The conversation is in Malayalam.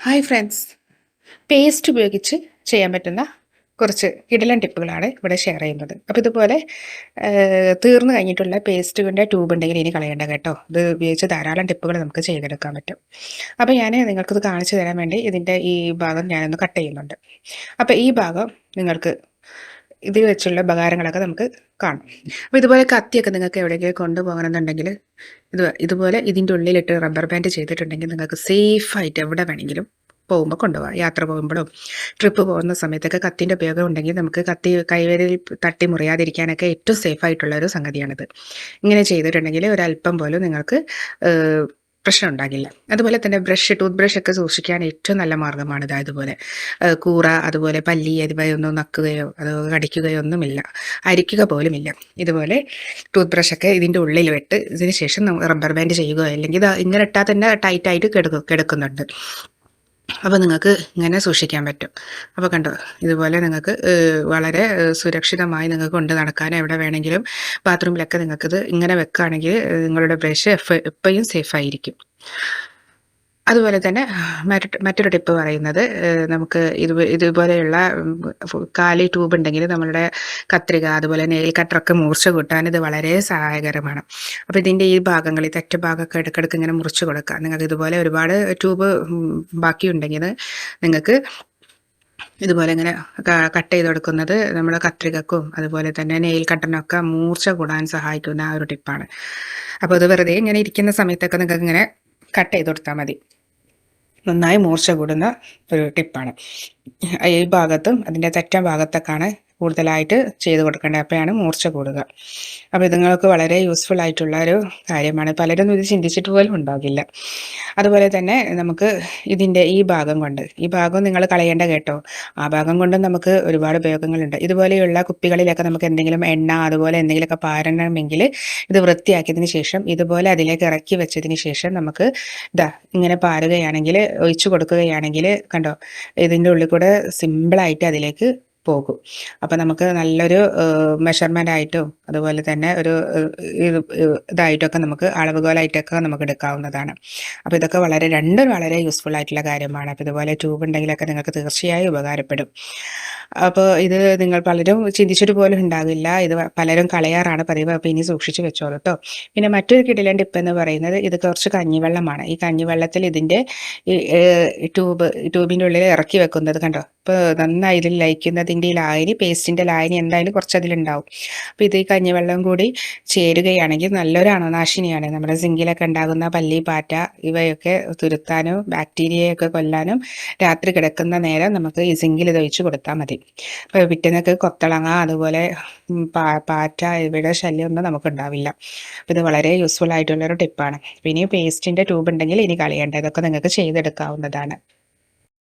ഹായ് ഫ്രണ്ട്സ് പേസ്റ്റ് ഉപയോഗിച്ച് ചെയ്യാൻ പറ്റുന്ന കുറച്ച് കിടിലൻ ടിപ്പുകളാണ് ഇവിടെ ഷെയർ ചെയ്യുന്നത്. അപ്പോൾ ഇതുപോലെ തീർന്നു കഴിഞ്ഞിട്ടുള്ള പേസ്റ്റുകളുടെ ട്യൂബ് ഉണ്ടെങ്കിൽ ഇനി കളയേണ്ട കേട്ടോ. ഇത് ഉപയോഗിച്ച് ധാരാളം ടിപ്പുകൾ നമുക്ക് ചെയ്തെടുക്കാൻ പറ്റും. അപ്പോൾ ഞാൻ നിങ്ങൾക്കിത് കാണിച്ചു തരാൻ വേണ്ടി ഇതിന്റെ ഈ ഭാഗം ഞാനൊന്ന് കട്ട് ചെയ്യുന്നുണ്ട്. അപ്പോൾ ഈ ഭാഗം നിങ്ങൾക്ക് ഇത് വെച്ചുള്ള ഉപകാരങ്ങളൊക്കെ നമുക്ക് കാണും. അപ്പോൾ ഇതുപോലെ കത്തിയൊക്കെ നിങ്ങൾക്ക് എവിടെയെങ്കിലും കൊണ്ടുപോകണമെന്നുണ്ടെങ്കിൽ ഇത് ഇതുപോലെ ഇതിന്റെ ഉള്ളിലിട്ട് റബ്ബർ ബാൻഡ് ചെയ്തിട്ടുണ്ടെങ്കിൽ നിങ്ങൾക്ക് സേഫായിട്ട് എവിടെ വേണമെങ്കിലും പോകുമ്പോൾ കൊണ്ടുപോകാം. യാത്ര പോകുമ്പോഴും ട്രിപ്പ് പോകുന്ന സമയത്തൊക്കെ കത്തിന്റെ ഉപയോഗം ഉണ്ടെങ്കിൽ നമുക്ക് കത്തി കൈവരിൽ തട്ടി മുറിയാതിരിക്കാനൊക്കെ ഏറ്റവും സേഫ് ആയിട്ടുള്ള ഒരു സംഗതിയാണിത്. ഇങ്ങനെ ചെയ്തിട്ടുണ്ടെങ്കിൽ ഒരല്പം പോലും നിങ്ങൾക്ക് പ്രശ്നം ഉണ്ടാകില്ല അതുപോലെ തന്നെ ബ്രഷ് ടൂത്ത് ബ്രഷ് ഒക്കെ സൂക്ഷിക്കാൻ ഏറ്റവും നല്ല മാർഗമാണ് ഇത് അതുപോലെ കൂറ അതുപോലെ പല്ലി അതുപോലെ ഒന്നും നക്കുകയോ അതോ കടിക്കുകയോ ഒന്നുമില്ല. അരിക്കുക പോലുമില്ല. ഇതുപോലെ ടൂത്ത് ബ്രഷ് ഒക്കെ ഇതിന്റെ ഉള്ളിൽ വെട്ട് ഇതിന് ശേഷം റബ്ബർ ബാൻഡ് ചെയ്യുകയോ അല്ലെങ്കിൽ ഇത് ഇങ്ങനെ ഇട്ടാൽ തന്നെ ടൈറ്റായിട്ട് കിടക്കും കിടക്കുന്നുണ്ട്. അപ്പോൾ നിങ്ങൾക്ക് ഇങ്ങനെ സൂക്ഷിക്കാൻ പറ്റും. അപ്പോൾ കണ്ടോ ഇതുപോലെ നിങ്ങൾക്ക് വളരെ സുരക്ഷിതമായി നിങ്ങൾക്ക് കൊണ്ട് നടക്കാൻ എവിടെ വേണമെങ്കിലും ബാത്റൂമിലൊക്കെ നിങ്ങൾക്കിത് ഇങ്ങനെ വെക്കുകയാണെങ്കിൽ നിങ്ങളുടെ ബ്രഷ് എപ്പോഴും സേഫായിരിക്കും അതുപോലെ തന്നെ മറ്റൊരു ടിപ്പ് പറയുന്നത് നമുക്ക് ഇത് ഇതുപോലെയുള്ള കാലി ട്യൂബ് ഉണ്ടെങ്കിൽ നമ്മളുടെ കത്രിക അതുപോലെ നെയിൽ കട്ടറൊക്കെ മുറിച്ച് കൂട്ടാൻ ഇത് വളരെ സഹായകരമാണ്. അപ്പോൾ ഇതിന്റെ ഈ ഭാഗങ്ങൾ ഈ തെറ്റ ഭാഗമൊക്കെ ഇടയ്ക്കിടയ്ക്ക് ഇങ്ങനെ മുറിച്ച് കൊടുക്കുക. നിങ്ങൾക്ക് ഇതുപോലെ ഒരുപാട് ട്യൂബ് ബാക്കിയുണ്ടെങ്കിൽ നിങ്ങൾക്ക് ഇതുപോലെ ഇങ്ങനെ കട്ട് ചെയ്ത് കൊടുക്കുന്നത് നമ്മുടെ കത്രികക്കും അതുപോലെ തന്നെ നെയിൽ കട്ടനൊക്കെ മൂർച്ച കൂടാൻ സഹായിക്കുന്ന ആ ഒരു ടിപ്പാണ്. അപ്പോൾ അത് വെറുതെ ഇങ്ങനെ ഇരിക്കുന്ന സമയത്തൊക്കെ നിങ്ങൾക്ക് ഇങ്ങനെ കട്ട് ചെയ്ത് കൊടുത്താൽ മതി. നന്നായി മൂർച്ച കൂടുന്ന ഒരു ടിപ്പാണ്. ഈ ഭാഗത്തും അതിന്റെ തെറ്റ ഭാഗത്തൊക്കെയാണ് കൂടുതലായിട്ട് ചെയ്ത് കൊടുക്കേണ്ടത് അപ്പോഴാണ് മൂർച്ച കൂടുക. അപ്പോൾ ഇതുങ്ങൾക്ക് വളരെ യൂസ്ഫുൾ ആയിട്ടുള്ള ഒരു കാര്യമാണ്. പലരും ഇത് ചിന്തിച്ചിട്ട് പോലും ഉണ്ടാകില്ല. അതുപോലെ തന്നെ നമുക്ക് ഇതിന്റെ ഈ ഭാഗം കൊണ്ട് ഈ ഭാഗം നിങ്ങൾ കളയേണ്ട കേട്ടോ. ആ ഭാഗം കൊണ്ടും നമുക്ക് ഒരുപാട് ഉപയോഗങ്ങളുണ്ട്. ഇതുപോലെയുള്ള കുപ്പികളിലൊക്കെ നമുക്ക് എന്തെങ്കിലും എണ്ണ അതുപോലെ എന്തെങ്കിലുമൊക്കെ പാരണമെങ്കിൽ ഇത് വൃത്തിയാക്കിയതിന് ശേഷം ഇതുപോലെ അതിലേക്ക് ഇറക്കി വെച്ചതിന് ശേഷം നമുക്ക് ഇതാ ഇങ്ങനെ പാരുകയാണെങ്കിൽ ഒഴിച്ചു കൊടുക്കുകയാണെങ്കിൽ കണ്ടോ ഇതിന്റെ ഉള്ളിൽ കൂടെ സിമ്പിളായിട്ട് അതിലേക്ക് പോകും. അപ്പം നമുക്ക് നല്ലൊരു മെഷർമെന്റ് ആയിട്ടും അതുപോലെ തന്നെ ഒരു ഇതായിട്ടൊക്കെ നമുക്ക് അളവുകോലായിട്ടൊക്കെ നമുക്ക് എടുക്കാവുന്നതാണ്. അപ്പോൾ ഇതൊക്കെ വളരെ രണ്ടും വളരെ യൂസ്ഫുൾ ആയിട്ടുള്ള കാര്യമാണ്. അപ്പോൾ ഇതുപോലെ ട്യൂബ് ഉണ്ടെങ്കിലൊക്കെ നിങ്ങൾക്ക് തീർച്ചയായും ഉപകാരപ്പെടും. അപ്പോൾ ഇത് നിങ്ങൾ പലരും ചിന്തിച്ചിട്ട് പോലും ഉണ്ടാകില്ല. ഇത് പലരും കളയാറാണ് പതിവ്. അപ്പോൾ ഇനി സൂക്ഷിച്ച് വെച്ചോളൂ കേട്ടോ പിന്നെ മറ്റൊരു കിടിലൻ ടിപ്പ് എന്ന് പറയുന്നത് ഇത് കുറച്ച് കഞ്ഞിവെള്ളമാണ്. ഈ കഞ്ഞിവെള്ളത്തിൽ ഇതിന്റെ ട്യൂബ് ട്യൂബിന്റെ ഉള്ളിൽ ഇറക്കി വെക്കുന്നത് കണ്ടോ? ഇപ്പോൾ നന്നായി ഇതിൽ ലയിക്കുന്നതിന്റെ ലായനി പേസ്റ്റിന്റെ ലായനി എന്തായാലും കുറച്ച് അതിലുണ്ടാവും അപ്പോൾ ഇത് ഈ കഞ്ഞിവെള്ളം കൂടി ചേരുകയാണെങ്കിൽ നല്ലൊരു അണുനാശിനിയാണ് നമ്മുടെ സിങ്കിലൊക്കെ ഉണ്ടാകുന്ന പല്ലി പാറ്റ ഇവയൊക്കെ തുരുത്താനും ബാക്ടീരിയയൊക്കെ കൊല്ലാനും രാത്രി കിടക്കുന്ന നേരം നമുക്ക് ഈ സിങ്കിൽ ഇത് ഒഴിച്ച് കൊടുത്താൽ മതി. അപ്പോൾ പിറ്റേന്നൊക്കെ കൊത്തളങ്ങ അതുപോലെ പാറ്റ ഇവയുടെ ശല്യമൊന്നും നമുക്ക് ഉണ്ടാവില്ല അപ്പോൾ ഇത് വളരെ യൂസ്ഫുൾ ആയിട്ടുള്ളൊരു ടിപ്പാണ് പിന്നെ പേസ്റ്റിന്റെ ട്യൂബ് ഉണ്ടെങ്കിൽ ഇനി കളയേണ്ട. ഇതൊക്കെ നിങ്ങൾക്ക് ചെയ്തെടുക്കാവുന്നതാണ്.